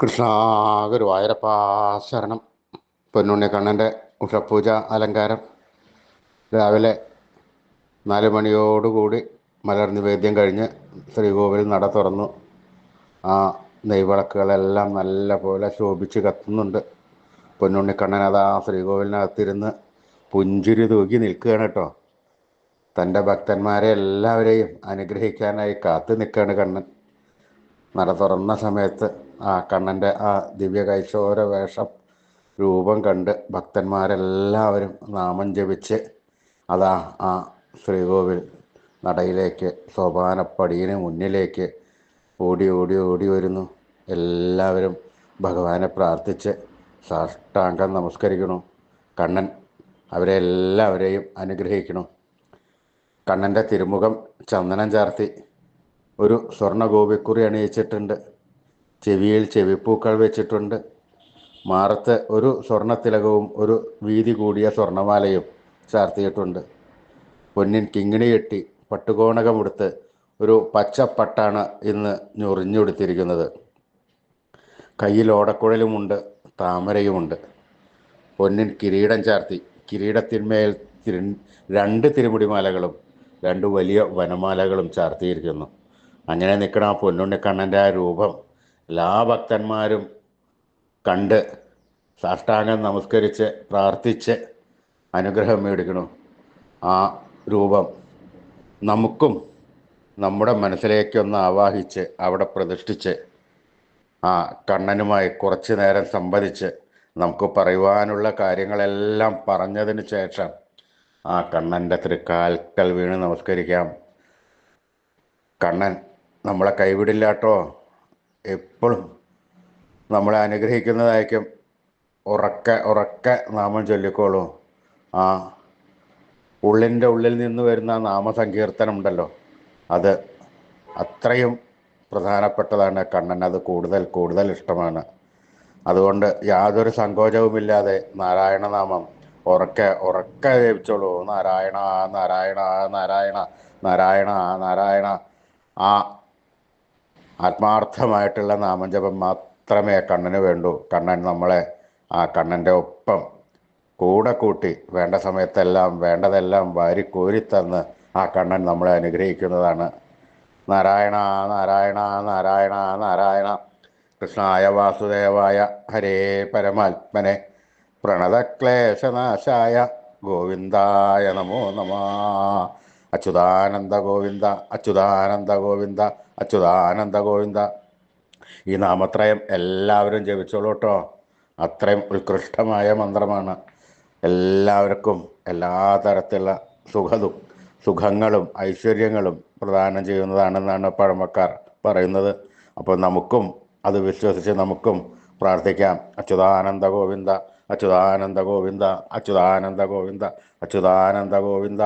കൃഷ്ണ ഗുരുവായൂരപ്പ ശരണം. പൊന്നുണ്ണി കണ്ണന്റെ ഉഷപൂജ അലങ്കാരം. രാവിലെ നാല് മണിയോടുകൂടി മലർ വേദ്യം കഴിഞ്ഞ് ശ്രീകോവിൽ നട തുറന്നു. ആ നെയ്വിളക്കുകളെല്ലാം നല്ല പോലെ ശോഭിച്ച് കത്തുന്നുണ്ട്. പൊന്നുണ്ണിക്കണ്ണൻ അതാ ശ്രീകോവിലിനകത്തിരുന്ന് പുഞ്ചിരി തൂക്കി നിൽക്കുകയാണ് കേട്ടോ. തന്റെ ഭക്തന്മാരെ എല്ലാവരെയും അനുഗ്രഹിക്കാനായി കാത്തു നിൽക്കുകയാണ് കണ്ണൻ. നട തുറന്ന സമയത്ത് ആ കണ്ണന്റെ ആ ദിവ്യ കൈശോര വേഷം രൂപം കണ്ട് ഭക്തന്മാരെല്ലാവരും നാമം ജപിച്ച് അതാ ആ ശ്രീകോവിൽ നടയിലേക്ക് സോപാനപ്പടിയിന് മുന്നിലേക്ക് ഓടി ഓടി ഓടി വരുന്നു. എല്ലാവരും ഭഗവാനെ പ്രാർത്ഥിച്ച് സാഷ്ടാംഗം നമസ്കരിക്കണം കണ്ണൻ അവരെ എല്ലാവരെയും അനുഗ്രഹിക്കണം കണ്ണന്റെ തിരുമുഖം ചന്ദനം ചാർത്തി ഒരു സ്വർണ ഗോപിക്കുറി അണിയിച്ചിട്ടുണ്ട്. ചെവിയിൽ ചെവിപ്പൂക്കൾ വെച്ചിട്ടുണ്ട്. മാറത്ത് ഒരു സ്വർണത്തിലകവും ഒരു വീതി കൂടിയ സ്വർണമാലയും ചാർത്തിയിട്ടുണ്ട്. പൊന്നിൻ കിങ്ങിണി കെട്ടി പട്ടുകോണകമെടുത്ത് ഒരു പച്ചപ്പട്ടാണ് ഇന്ന് ഞൊറിഞ്ഞുകൊടുത്തിരിക്കുന്നത് കയ്യിൽ ഓടക്കുഴലുമുണ്ട് താമരയുമുണ്ട്. പൊന്നിൻ കിരീടം ചാർത്തി കിരീടത്തിന്മേൽ തിരു രണ്ട് തിരുമുടിമാലകളും രണ്ട് വലിയ വനമാലകളും ചാർത്തിയിരിക്കുന്നു. അങ്ങനെ നിൽക്കണ ആ പൊന്നുണ്ണിക്കണ്ണന്റെ ആ രൂപം എല്ലാ ഭക്തന്മാരും കണ്ട് സാഷ്ടാംഗം നമസ്കരിച്ച് പ്രാർത്ഥിച്ച് അനുഗ്രഹം മേടിക്കണം. ആ രൂപം നമുക്കും നമ്മുടെ മനസ്സിലേക്കൊന്ന് ആവാഹിച്ച് അവിടെ പ്രതിഷ്ഠിച്ച് ആ കണ്ണനുമായി കുറച്ച് നേരം സംവദിച്ച് നമുക്ക് പറയുവാനുള്ള കാര്യങ്ങളെല്ലാം പറഞ്ഞതിന് ശേഷം ആ കണ്ണന്റെ തൃക്കാൽക്കൽ വീണ് നമസ്കരിക്കാം. കണ്ണൻ നമ്മളെ കൈവിടില്ലാട്ടോ. എപ്പോഴും നമ്മളെ അനുഗ്രഹിക്കുന്നതായിരിക്കും. ഉറക്കെ ഉറക്കെ നാമം ചൊല്ലിക്കോളൂ. ആ ഉള്ളിന്റെ ഉള്ളിൽ നിന്ന് വരുന്ന നാമസങ്കീർത്തനം ഉണ്ടല്ലോ. അത് അത്രയും പ്രധാനപ്പെട്ടതാണ്. കണ്ണൻ അത് കൂടുതൽ കൂടുതൽ ഇഷ്ടമാണ്. അതുകൊണ്ട് യാതൊരു സങ്കോചവുമില്ലാതെ നാരായണനാമം ഉറക്കെ ഉറക്കെ ജപിച്ചോളൂ. നാരായണ നാരായണ നാരായണ നാരായണ നാരായണ. ആ ആത്മാർത്ഥമായിട്ടുള്ള നാമജപം മാത്രമേ കണ്ണന് വേണ്ടൂ. കണ്ണൻ നമ്മളെ ആ കണ്ണന്റെ ഒപ്പം കൂടെ കൂട്ടി വേണ്ട സമയത്തെല്ലാം വേണ്ടതെല്ലാം വാരി കോരിത്തന്ന് ആ കണ്ണൻ നമ്മളെ അനുഗ്രഹിക്കുന്നതാണ്. നാരായണ നാരായണ നാരായണ നാരായണ. കൃഷ്ണായ വാസുദേവായ ഹരേ പരമാത്മനെ. പ്രണതക്ലേശനാശായ ഗോവിന്ദായ നമോ നമ. അച്യുതാനന്ദ ഗോവിന്ദ അച്യുതാനന്ദ ഗോവിന്ദ അച്യുതാനന്ദ ഗോവിന്ദ ഈ നാമത്രയം എല്ലാവരും ജപിച്ചോളൂ കേട്ടോ. അത്രയും ഉത്കൃഷ്ടമായ മന്ത്രമാണ്. എല്ലാവർക്കും എല്ലാ തരത്തിലുള്ള സുഖതും സുഖങ്ങളും ഐശ്വര്യങ്ങളും പ്രദാനം ചെയ്യുന്നതാണെന്നാണ് പഴമക്കാർ പറയുന്നത്. അപ്പോൾ നമുക്കും അത് വിശ്വസിച്ച് നമുക്കും പ്രാർത്ഥിക്കാം. അച്യുതാനന്ദ ഗോവിന്ദ അച്യുതാനന്ദ ഗോവിന്ദ അച്യുതാനന്ദ ഗോവിന്ദ അച്യുതാനന്ദ ഗോവിന്ദ